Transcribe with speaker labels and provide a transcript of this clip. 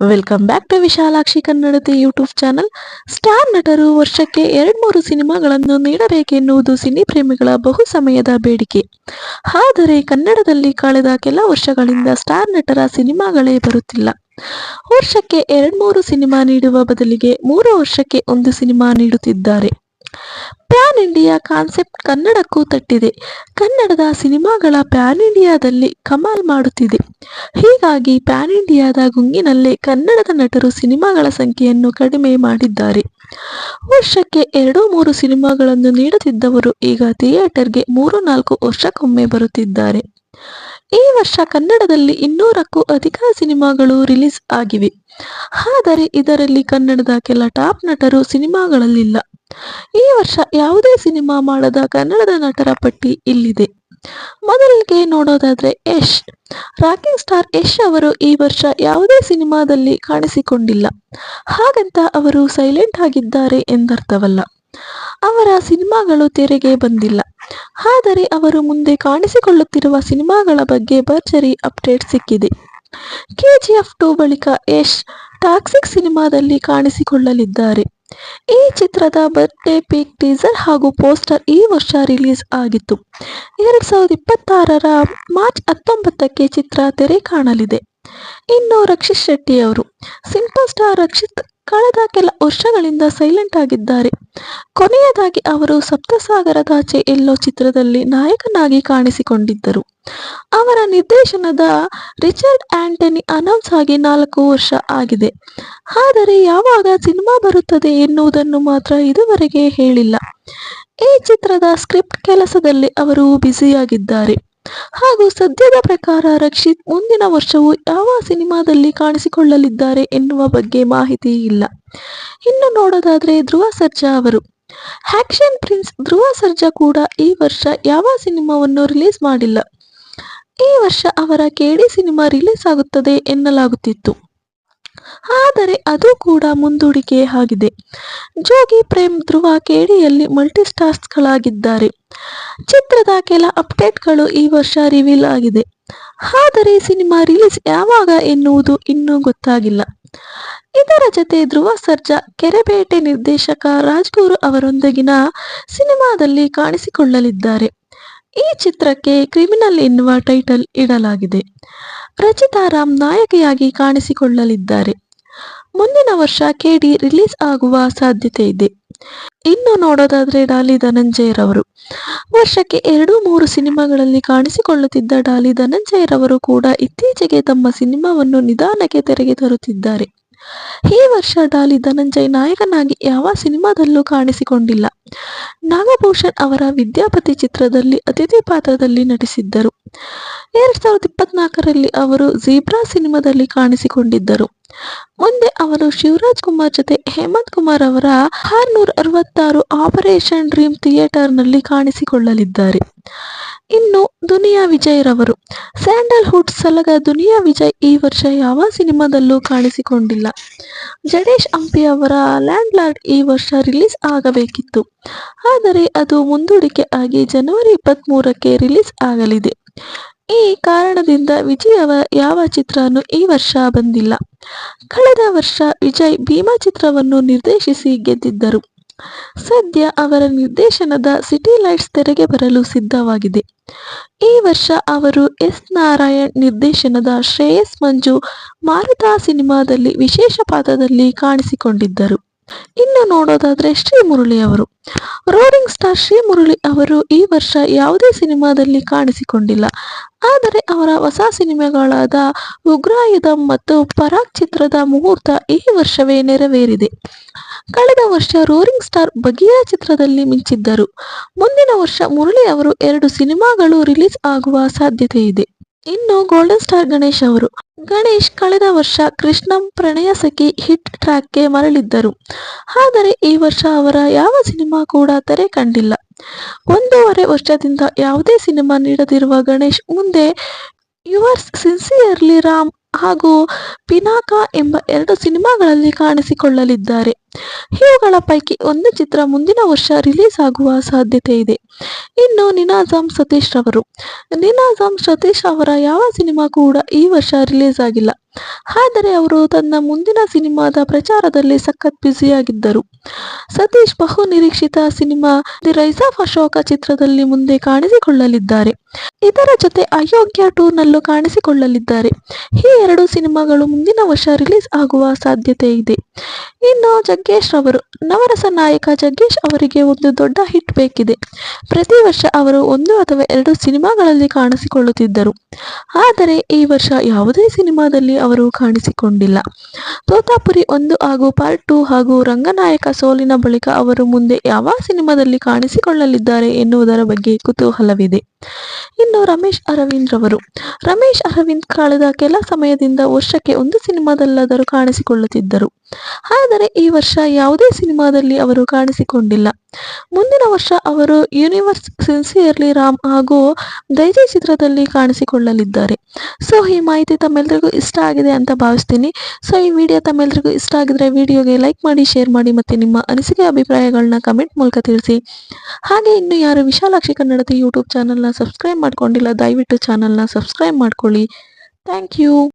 Speaker 1: Welcome back to Vishalakshi ಕನ್ನಡದ YouTube channel star ನಟರು ವರ್ಷಕ್ಕೆ ಎರಡ್ಮೂರು ಸಿನಿಮಾಗಳನ್ನು ನೀಡಬೇಕೆನ್ನುವುದು ಸಿನಿ ಪ್ರೇಮಿಗಳ ಬಹು ಸಮಯದ ಬೇಡಿಕೆ. ಆದರೆ ಕನ್ನಡದಲ್ಲಿ ಕಳೆದ ಕೆಲ ವರ್ಷಗಳಿಂದ ಸ್ಟಾರ್ ನಟರ ಸಿನಿಮಾಗಳೇ ಬರುತ್ತಿಲ್ಲ. ವರ್ಷಕ್ಕೆ ಎರಡ್ಮೂರು ಸಿನಿಮಾ ನೀಡುವ ಬದಲಿಗೆ ಮೂರು ವರ್ಷಕ್ಕೆ ಒಂದು ಸಿನಿಮಾ ನೀಡುತ್ತಿದ್ದಾರೆ. ಪ್ಯಾನ್ ಇಂಡಿಯಾ ಕಾನ್ಸೆಪ್ಟ್ ಕನ್ನಡಕ್ಕೂ ತಟ್ಟಿದೆ. ಕನ್ನಡದ ಸಿನಿಮಾಗಳ ಪ್ಯಾನ್ ಇಂಡಿಯಾದಲ್ಲಿ ಕಮಾಲ್ ಮಾಡುತ್ತಿದೆ. ಹೀಗಾಗಿ ಪ್ಯಾನ್ ಇಂಡಿಯಾದ ಗುಂಗಿನಲ್ಲೇ ಕನ್ನಡದ ನಟರು ಸಿನಿಮಾಗಳ ಸಂಖ್ಯೆಯನ್ನು ಕಡಿಮೆ ಮಾಡಿದ್ದಾರೆ. ವರ್ಷಕ್ಕೆ ಎರಡು ಮೂರು ಸಿನಿಮಾಗಳನ್ನು ನೀಡುತ್ತಿದ್ದವರು ಈಗ ಥಿಯೇಟರ್ಗೆ ಮೂರು ನಾಲ್ಕು ವರ್ಷಕ್ಕೊಮ್ಮೆ ಬರುತ್ತಿದ್ದಾರೆ. ಈ ವರ್ಷ ಕನ್ನಡದಲ್ಲಿ ಇನ್ನೂರಕ್ಕೂ ಅಧಿಕ ಸಿನಿಮಾಗಳು ರಿಲೀಸ್ ಆಗಿವೆ. ಆದರೆ ಇದರಲ್ಲಿ ಕನ್ನಡದ ಕೆಲ ಟಾಪ್ ನಟರು ಸಿನಿಮಾಗಳಲ್ಲಿಲ್ಲ. ಈ ವರ್ಷ ಯಾವುದೇ ಸಿನಿಮಾ ಮಾಡದ ಕನ್ನಡದ ನಟರ ಪಟ್ಟಿ ಇಲ್ಲಿದೆ. ಮೊದಲಿಗೆ ನೋಡೋದಾದ್ರೆ ಯಶ್. ರಾಕಿಂಗ್ ಸ್ಟಾರ್ ಯಶ್ ಅವರು ಈ ವರ್ಷ ಯಾವುದೇ ಸಿನಿಮಾದಲ್ಲಿ ಕಾಣಿಸಿಕೊಂಡಿಲ್ಲ. ಹಾಗಂತ ಅವರು ಸೈಲೆಂಟ್ ಆಗಿದ್ದಾರೆ ಎಂದರ್ಥವಲ್ಲ. ಅವರ ಸಿನಿಮಾಗಳು ತೆರೆಗೆ ಬಂದಿಲ್ಲ. ಆದರೆ ಅವರು ಮುಂದೆ ಕಾಣಿಸಿಕೊಳ್ಳುತ್ತಿರುವ ಸಿನಿಮಾಗಳ ಬಗ್ಗೆ ಭರ್ಜರಿ ಅಪ್ಡೇಟ್ ಸಿಕ್ಕಿದೆ. ಕೆಜಿಎಫ್ ಟು ಬಳಿಕ ಯಶ್ ಟಾಕ್ಸಿಕ್ ಸಿನಿಮಾದಲ್ಲಿ ಕಾಣಿಸಿಕೊಳ್ಳಲಿದ್ದಾರೆ. ಈ ಚಿತ್ರದ ಬರ್ತ್ಡೇ ಪಿಕ್ ಟೀಸರ್ ಹಾಗೂ ಪೋಸ್ಟರ್ ಈ ವರ್ಷ ರಿಲೀಸ್ ಆಗಿತ್ತು. ಎರಡ್ ಸಾವಿರದ ಇಪ್ಪತ್ತಾರರ ಮಾರ್ಚ್ ಹತ್ತೊಂಬತ್ತಕ್ಕೆ ಚಿತ್ರ ತೆರೆ ಕಾಣಲಿದೆ. ಇನ್ನು ರಕ್ಷಿತ್ ಶೆಟ್ಟಿ ಅವರು ಸಿಂಪಲ್ ಸ್ಟಾರ್ ರಕ್ಷಿತ್ ಕಳೆದ ಕೆಲ ವರ್ಷಗಳಿಂದ ಸೈಲೆಂಟ್ ಆಗಿದ್ದಾರೆ. ಕೊನೆಯದಾಗಿ ಅವರು ಸಪ್ತಸಾಗರದಾಚೆ ಎಲ್ಲೋ ಚಿತ್ರದಲ್ಲಿ ನಾಯಕನಾಗಿ ಕಾಣಿಸಿಕೊಂಡಿದ್ದರು. ಅವರ ನಿರ್ದೇಶನದ ರಿಚರ್ಡ್ ಆಂಟನಿ ಅನೌನ್ಸ್ ಆಗಿ ನಾಲ್ಕು ವರ್ಷ ಆಗಿದೆ. ಆದರೆ ಯಾವಾಗ ಸಿನಿಮಾ ಬರುತ್ತದೆ ಎನ್ನುವುದನ್ನು ಮಾತ್ರ ಇದುವರೆಗೆ ಹೇಳಿಲ್ಲ. ಈ ಚಿತ್ರದ ಸ್ಕ್ರಿಪ್ಟ್ ಕೆಲಸದಲ್ಲಿ ಅವರು ಬ್ಯುಸಿಯಾಗಿದ್ದಾರೆ. ಹಾಗೂ ಸದ್ಯದ ಪ್ರಕಾರ ರಕ್ಷಿತ್ ಮುಂದಿನ ವರ್ಷವೂ ಯಾವ ಸಿನಿಮಾದಲ್ಲಿ ಕಾಣಿಸಿಕೊಳ್ಳಲಿದ್ದಾರೆ ಎನ್ನುವ ಬಗ್ಗೆ ಮಾಹಿತಿ ಇಲ್ಲ. ಇನ್ನು ನೋಡೋದಾದ್ರೆ ಧ್ರುವ ಸರ್ಜಾ ಅವರು. ಆಕ್ಷನ್ ಪ್ರಿನ್ಸ್ ಧ್ರುವ ಸರ್ಜಾ ಕೂಡ ಈ ವರ್ಷ ಯಾವ ಸಿನಿಮಾವನ್ನು ರಿಲೀಸ್ ಮಾಡಿಲ್ಲ. ಈ ವರ್ಷ ಅವರ ಕೇಡಿ ಸಿನಿಮಾ ರಿಲೀಸ್ ಆಗುತ್ತದೆ ಎನ್ನಲಾಗುತ್ತಿತ್ತು. ಆದರೆ ಅದು ಕೂಡ ಮುಂದೂಡಿಕೆ ಆಗಿದೆ. ಜೋಗಿ ಪ್ರೇಮ್ ಧ್ರುವ ಮಲ್ಟಿ ಮಲ್ಟಿಸ್ಟಾರ್ಸ್ಗಳಾಗಿದ್ದಾರೆ. ಚಿತ್ರದ ಕೆಲ ಅಪ್ಡೇಟ್ಗಳು ಈ ವರ್ಷ ರಿವೀಲ್ ಆಗಿದೆ. ಆದರೆ ಸಿನಿಮಾ ರಿಲೀಸ್ ಯಾವಾಗ ಎನ್ನುವುದು ಇನ್ನೂ ಗೊತ್ತಾಗಿಲ್ಲ. ಇದರ ಜೊತೆ ಧ್ರುವ ಸರ್ಜಾ ಕೆರೆಬೇಟೆ ನಿರ್ದೇಶಕ ರಾಜ್ಗುರು ಅವರೊಂದಿಗಿನ ಸಿನಿಮಾದಲ್ಲಿ ಕಾಣಿಸಿಕೊಳ್ಳಲಿದ್ದಾರೆ. ಈ ಚಿತ್ರಕ್ಕೆ ಕ್ರಿಮಿನಲ್ ಎನ್ನುವ ಟೈಟಲ್ ಇಡಲಾಗಿದೆ. ರಚಿತಾ ರಾಮ್ ನಾಯಕಿಯಾಗಿ ಕಾಣಿಸಿಕೊಳ್ಳಲಿದ್ದಾರೆ. ಮುಂದಿನ ವರ್ಷ ಕೆಡಿ ರಿಲೀಸ್ ಆಗುವ ಸಾಧ್ಯತೆ ಇದೆ. ಇನ್ನು ನೋಡೋದಾದ್ರೆ ಡಾಲಿ ಧನಂಜಯರವರು. ವರ್ಷಕ್ಕೆ ಎರಡು ಮೂರು ಸಿನಿಮಾಗಳಲ್ಲಿ ಕಾಣಿಸಿಕೊಳ್ಳುತ್ತಿದ್ದ ಡಾಲಿ ಧನಂಜಯರವರು ಕೂಡ ಇತ್ತೀಚೆಗೆ ತಮ್ಮ ಸಿನಿಮಾವನ್ನು ನಿಧಾನಕ್ಕೆ ತೆರೆಗೆ ತರುತ್ತಿದ್ದಾರೆ. ಈ ವರ್ಷ ದಾಲಿ ಧನಂಜಯ್ ನಾಯಕನಾಗಿ ಯಾವ ಸಿನಿಮಾದಲ್ಲೂ ಕಾಣಿಸಿಕೊಂಡಿಲ್ಲ. ನಾಗಭೂಷಣ್ ಅವರ ವಿದ್ಯಾಪತಿ ಚಿತ್ರದಲ್ಲಿ ಅತಿಥಿ ಪಾತ್ರದಲ್ಲಿ ನಟಿಸಿದ್ದರು. ಎರಡ್ ಸಾವಿರದ ಇಪ್ಪತ್ನಾಲ್ಕರಲ್ಲಿ ಅವರು ಜೀಬ್ರಾ ಸಿನಿಮಾದಲ್ಲಿ ಕಾಣಿಸಿಕೊಂಡಿದ್ದರು. ಮುಂದೆ ಅವರು ಶಿವರಾಜ್ ಕುಮಾರ್ ಜೊತೆ ಹೇಮಂತ್ ಕುಮಾರ್ ಅವರ ಆರ್ನೂರ ಅರವತ್ತಾರು ಆಪರೇಷನ್ ಡ್ರೀಮ್ ಥಿಯೇಟರ್ನಲ್ಲಿ ಕಾಣಿಸಿಕೊಳ್ಳಲಿದ್ದಾರೆ. ಇನ್ನು ದುನಿಯಾ ವಿಜಯ್ ರವರು. ಸ್ಯಾಂಡಲ್ವುಡ್ ಸಲಗ ದುನಿಯಾ ವಿಜಯ್ ಈ ವರ್ಷ ಯಾವ ಸಿನಿಮಾದಲ್ಲೂ ಕಾಣಿಸಿಕೊಂಡಿಲ್ಲ. ಜಡೇಶ್ ಅಂಪಿ ಅವರ ಲ್ಯಾಂಡ್ ಲಾರ್ಡ್ ಈ ವರ್ಷ ರಿಲೀಸ್ ಆಗಬೇಕಿತ್ತು. ಆದರೆ ಅದು ಮುಂದೂಡಿಕೆ ಆಗಿ ಜನವರಿ ಇಪ್ಪತ್ತ್ಮೂರಕ್ಕೆ ರಿಲೀಸ್ ಆಗಲಿದೆ. ಈ ಕಾರಣದಿಂದ ವಿಜಯ್ ಅವರ ಯಾವ ಚಿತ್ರನೂ ಈ ವರ್ಷ ಬಂದಿಲ್ಲ. ಕಳೆದ ವರ್ಷ ವಿಜಯ್ ಭೀಮಾ ಚಿತ್ರವನ್ನು ನಿರ್ದೇಶಿಸಿ ಗೆದ್ದಿದ್ದರು. ಸದ್ಯ ಅವರ ನಿರ್ದೇಶನದ ಸಿಟಿ ಲೈಟ್ಸ್ ತೆರೆಗೆ ಬರಲು ಸಿದ್ಧವಾಗಿದೆ. ಈ ವರ್ಷ ಅವರು ಎಸ್ ನಾರಾಯಣ್ ನಿರ್ದೇಶನದ ಶ್ರೇಯಸ್ ಮಂಜು ಮಾರುತ ಸಿನಿಮಾದಲ್ಲಿ ವಿಶೇಷ ಪಾತ್ರದಲ್ಲಿ ಕಾಣಿಸಿಕೊಂಡಿದ್ದರು. ಇನ್ನು ನೋಡೋದಾದ್ರೆ ಶ್ರೀ ಮುರಳಿ ಅವರು. ರೋರಿಂಗ್ ಸ್ಟಾರ್ ಶ್ರೀ ಮುರಳಿ ಅವರು ಈ ವರ್ಷ ಯಾವುದೇ ಸಿನಿಮಾದಲ್ಲಿ ಕಾಣಿಸಿಕೊಂಡಿಲ್ಲ. ಆದರೆ ಅವರ ಹೊಸ ಸಿನಿಮಾಗಳಾದ ಉಗ್ರಾಯುಧಂ ಮತ್ತು ಪರಾಗ್ ಚಿತ್ರದ ಮುಹೂರ್ತ ಈ ವರ್ಷವೇ ನೆರವೇರಿದೆ. ಕಳೆದ ವರ್ಷ ರೋರಿಂಗ್ ಸ್ಟಾರ್ ಬಗೀರ ಚಿತ್ರದಲ್ಲಿ ಮಿಂಚಿದ್ದರು. ಮುಂದಿನ ವರ್ಷ ಮುರಳಿ ಅವರು ಎರಡು ಸಿನಿಮಾಗಳು ರಿಲೀಸ್ ಆಗುವ ಸಾಧ್ಯತೆ ಇದೆ. ಇನ್ನು ಗೋಲ್ಡನ್ ಸ್ಟಾರ್ ಗಣೇಶ್ ಅವರು. ಗಣೇಶ್ ಕಳೆದ ವರ್ಷ ಕೃಷ್ಣಂ ಪ್ರಣಯ ಸಖಿ ಹಿಟ್ ಟ್ರ್ಯಾಕ್ಗೆ ಮರಳಿದ್ದರು. ಆದರೆ ಈ ವರ್ಷ ಅವರ ಯಾವ ಸಿನಿಮಾ ಕೂಡ ತೆರೆ ಕಂಡಿಲ್ಲ. ಒಂದೂವರೆ ವರ್ಷದಿಂದ ಯಾವುದೇ ಸಿನಿಮಾ ನೀಡದಿರುವ ಗಣೇಶ್ ಮುಂದೆ ಯುವರ್ಸ್ ಸಿನ್ಸಿಯರ್ಲಿ ರಾಮ್ ಹಾಗೂ ಪಿನಾಕ ಎಂಬ ಎರಡು ಸಿನಿಮಾಗಳಲ್ಲಿ ಕಾಣಿಸಿಕೊಳ್ಳಲಿದ್ದಾರೆ. ಇವುಗಳ ಪೈಕಿ ಒಂದು ಚಿತ್ರ ಮುಂದಿನ ವರ್ಷ ರಿಲೀಸ್ ಆಗುವ ಸಾಧ್ಯತೆ ಇದೆ. ಇನ್ನು ನಿನಾಜಾಮ್ ಸತೀಶ್ ರವರು. ನಿನಾಜಾಮ್ ಸತೀಶ್ ಅವರ ಯಾವ ಸಿನಿಮಾ ಕೂಡ ಈ ವರ್ಷ ರಿಲೀಸ್ ಆಗಿಲ್ಲ. ಆದರೆ ಅವರು ತನ್ನ ಮುಂದಿನ ಸಿನಿಮಾದ ಪ್ರಚಾರದಲ್ಲಿ ಸಖತ್ ಬ್ಯುಸಿಯಾಗಿದ್ದರು. ಸತೀಶ್ ಬಹು ನಿರೀಕ್ಷಿತ cinema the rise of Ashoka ಚಿತ್ರದಲ್ಲಿ ಮುಂದೆ ಕಾಣಿಸಿಕೊಳ್ಳಲಿದ್ದಾರೆ. ಇದರ ಜೊತೆ ಅಯೋಗ್ಯ ಟೂರ್ನಲ್ಲೂ ಕಾಣಿಸಿಕೊಳ್ಳಲಿದ್ದಾರೆ. ಈ ಎರಡು ಸಿನಿಮಾಗಳು ಮುಂದಿನ ವರ್ಷ ರಿಲೀಸ್ ಆಗುವ ಸಾಧ್ಯತೆ ಇದೆ. ಇನ್ನು ಜಗ್ಗೇಶ್ ರವರು ನವರಸ ನಾಯಕ ಜಗ್ಗೇಶ್ ಅವರಿಗೆ ಒಂದು ದೊಡ್ಡ ಹಿಟ್ ಬೇಕಿದೆ. ಪ್ರತಿ ವರ್ಷ ಅವರು ಒಂದು ಅಥವಾ ಎರಡು ಸಿನಿಮಾಗಳಲ್ಲಿ ಕಾಣಿಸಿಕೊಳ್ಳುತ್ತಿದ್ದರು. ಆದರೆ ಈ ವರ್ಷ ಯಾವುದೇ ಸಿನಿಮಾದಲ್ಲಿ ಅವರು ಕಾಣಿಸಿಕೊಂಡಿಲ್ಲ. ತೋತಾಪುರಿ ಒಂದು ಹಾಗೂ ಪಾರ್ಟ್ ಟು ಹಾಗೂ ರಂಗನಾಯಕ ಸೋಲಿನ ಬಳಿಕ ಅವರು ಮುಂದೆ ಯಾವ ಸಿನಿಮಾದಲ್ಲಿ ಕಾಣಿಸಿಕೊಳ್ಳಲಿದ್ದಾರೆ ಎನ್ನುವುದರ ಬಗ್ಗೆ ಕುತೂಹಲವಿದೆ. ಇನ್ನು ರಮೇಶ್ ಅರವಿಂದ್ ರವರು, ರಮೇಶ್ ಅರವಿಂದ್ ಕಳೆದ ಕೆಲ ಸಮಯದಿಂದ ವರ್ಷಕ್ಕೆ ಒಂದು ಸಿನಿಮಾದಲ್ಲಾದರೂ ಕಾಣಿಸಿಕೊಳ್ಳುತ್ತಿದ್ದರು. ಆದರೆ ಈ ವರ್ಷ ಯಾವುದೇ ಸಿನಿಮಾದಲ್ಲಿ ಅವರು ಕಾಣಿಸಿಕೊಂಡಿಲ್ಲ. ಮುಂದಿನ ವರ್ಷ ಅವರು ಯೂನಿವರ್ಸ್ ಸಿನ್ಸಿಯರ್ಲಿ ರಾಮ್ ಹಾಗೂ ದೈಜಿ ಚಿತ್ರದಲ್ಲಿ ಕಾಣಿಸಿಕೊಳ್ಳಲಿದ್ದಾರೆ. ಸೊ, ಈ ಮಾಹಿತಿ ತಮ್ಮೆಲ್ಲರಿಗೂ ಇಷ್ಟ ಆಗಿದೆ ಅಂತ ಭಾವಿಸ್ತೀನಿ. ಸೊ, ಈ ವಿಡಿಯೋ ತಮ್ಮೆಲ್ಲರಿಗೂ ಇಷ್ಟ ಆಗಿದ್ರೆ ವಿಡಿಯೋಗೆ ಲೈಕ್ ಮಾಡಿ, ಶೇರ್ ಮಾಡಿ ಮತ್ತು ನಿಮ್ಮ ಅನಿಸಿಕೆ ಅಭಿಪ್ರಾಯಗಳನ್ನ ಕಮೆಂಟ್ ಮೂಲಕ ತಿಳಿಸಿ. ಹಾಗೆ ಇನ್ನು ಯಾರು ವಿಶಾಲಾಕ್ಷಿ ಕನ್ನಡದ ಯೂಟ್ಯೂಬ್ ಚಾನಲ್ನ ಸಬ್ಸ್ಕ್ರೈಬ್ ಮಾಡ್ಕೊಂಡಿಲ್ಲ, ದಯವಿಟ್ಟು ಚಾನಲ್ನ ಸಬ್ಸ್ಕ್ರೈಬ್ ಮಾಡ್ಕೊಳ್ಳಿ. Thank you.